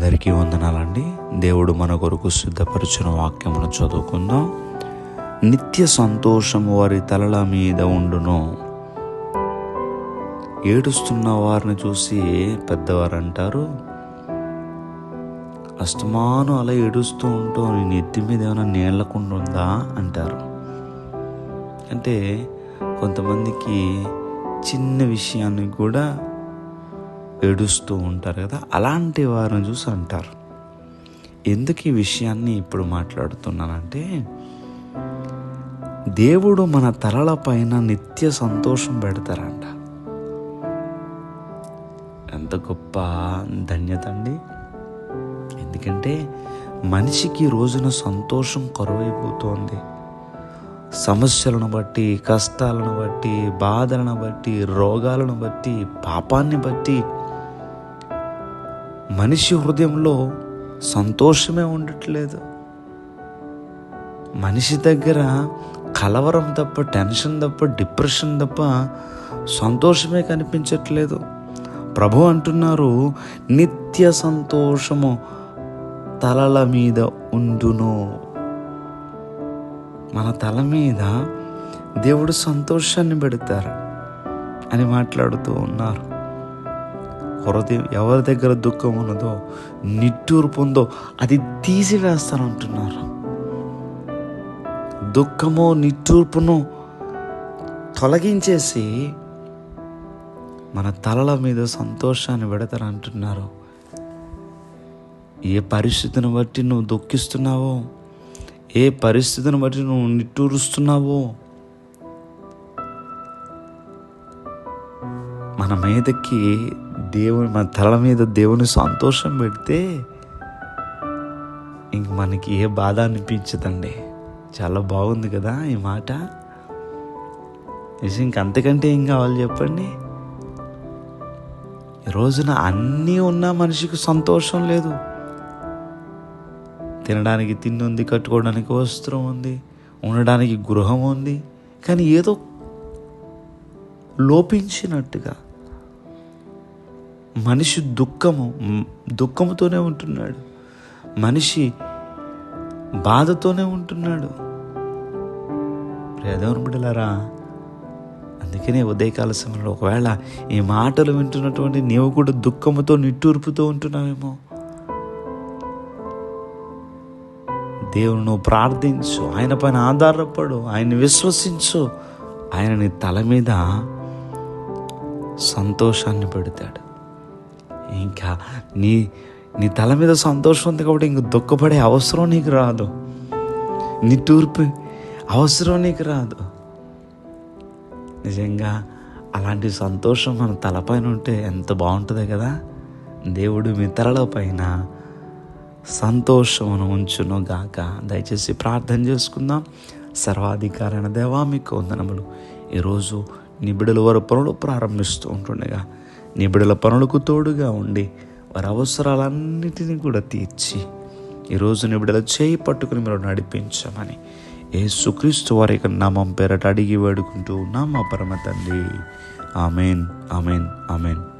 అందరికీ వందనాలండి. దేవుడు మన కొరకు సిద్ధపరిచిన వాక్యమును చదువుకుందాం. నిత్య సంతోషము వారి తలల మీద ఉండును. ఏడుస్తున్న వారిని చూసి పెద్దవారు అంటారు అస్తమాను అలా ఏడుస్తూ ఉంటూ నీ నెత్తి మీద ఏమైనా నీళ్ళకుండా ఉందా? అంటారు. అంటే కొంతమందికి చిన్న విషయాన్ని కూడా ఏడుస్తూ ఉంటారు కదా అలాంటి వారిని చూసి అంటారు. ఎందుకు ఈ విషయాన్ని ఇప్పుడు మాట్లాడుతున్నానంటే దేవుడు మన తలల పైన నిత్య సంతోషం పెడతారంట. ఎంత గొప్ప ధన్యత అండి. ఎందుకంటే మనిషికి రోజున సంతోషం కరువైపోతోంది. సమస్యలను బట్టి కష్టాలను బట్టి బాధలను బట్టి రోగాలను బట్టి పాపాన్ని బట్టి మనిషి హృదయంలో సంతోషమే ఉండట్లేదు. మనిషి దగ్గర కలవరం తప్ప టెన్షన్ తప్ప డిప్రెషన్ తప్ప సంతోషమే కనిపించట్లేదు. ప్రభు అంటున్నారు నిత్య సంతోషము తలల మీద ఉండును. మన తల మీద దేవుడు సంతోషాన్ని పెడతారు అని మాట్లాడుతూ ఉన్నారు. హృదయం ఎవరి దగ్గర దుఃఖం ఉన్నదో నిట్టూర్పు ఉందో అది తీసివేస్తానంటున్నారు దుఃఖము నిట్టూర్పును తొలగించేసి మన తలల మీద సంతోషాన్ని పెడతారంటున్నారు ఏ పరిస్థితిని బట్టి నువ్వు దుఃఖిస్తున్నావో ఏ పరిస్థితిని బట్టి నువ్వు నిట్టూరుస్తున్నావో మన మీదకి దేవుని మన తల మీద దేవుని సంతోషం పెడితే ఇంక మనకి ఏ బాధ అనిపించదండి. చాలా బాగుంది కదా ఈ మాట. నిజం అంతకంటే ఏం కావాలి చెప్పండి? ఈ రోజున అన్నీ ఉన్న మనిషికి సంతోషం లేదు. తినడానికి తిండి ఉంది కట్టుకోవడానికి వస్త్రం ఉంది ఉండడానికి గృహం ఉంది కానీ ఏదో లోపించినట్టుగా మనిషి దుఃఖము దుఃఖముతోనే ఉంటున్నాడు. మనిషి బాధతోనే ఉంటున్నాడు. ప్రియదేవని బిడ్డలారా అందుకనే ఉదయకాల సమయంలో ఒకవేళ ఈ మాటలు వింటున్నటువంటి నీవు కూడా దుఃఖముతో నిట్టూర్పుతో ఉంటున్నావేమో. దేవుని నువ్వు ప్రార్థించు ఆయన పైన ఆధారపడు ఆయన్ని విశ్వసించు. ఆయన నీ తల మీద సంతోషాన్ని పెడతాడు. ఇంకా నీ నీ తల మీద సంతోషం ఉంది కాబట్టి ఇంక దుఃఖపడే అవసరం నీకు రాదు. నీ తూర్పు అవసరం నీకు రాదు. నిజంగా అలాంటి సంతోషం మన తలపైన ఉంటే ఎంత బాగుంటుంది కదా. దేవుడు మీ తలల పైన సంతోషమును ఉంచును గాక దయచేసి ప్రార్థన చేసుకుందాం. సర్వాధికారైన దేవా మీకు వందనములు. ఈరోజు నిబిడల వారి పనులు ప్రారంభిస్తూ ఉంటుండగా నిబిడల పనులకు తోడుగా ఉండి వారి అవసరాలన్నిటినీ కూడా తీర్చి ఈరోజు నిబిడల చేయి పట్టుకుని మీరు నడిపించమని ఏ సుక్రీస్తు వారి యొక్క నామం పేరట అడిగి వేడుకుంటూ ఉన్నాం మా పరమ తండ్రి. Amen amen amen.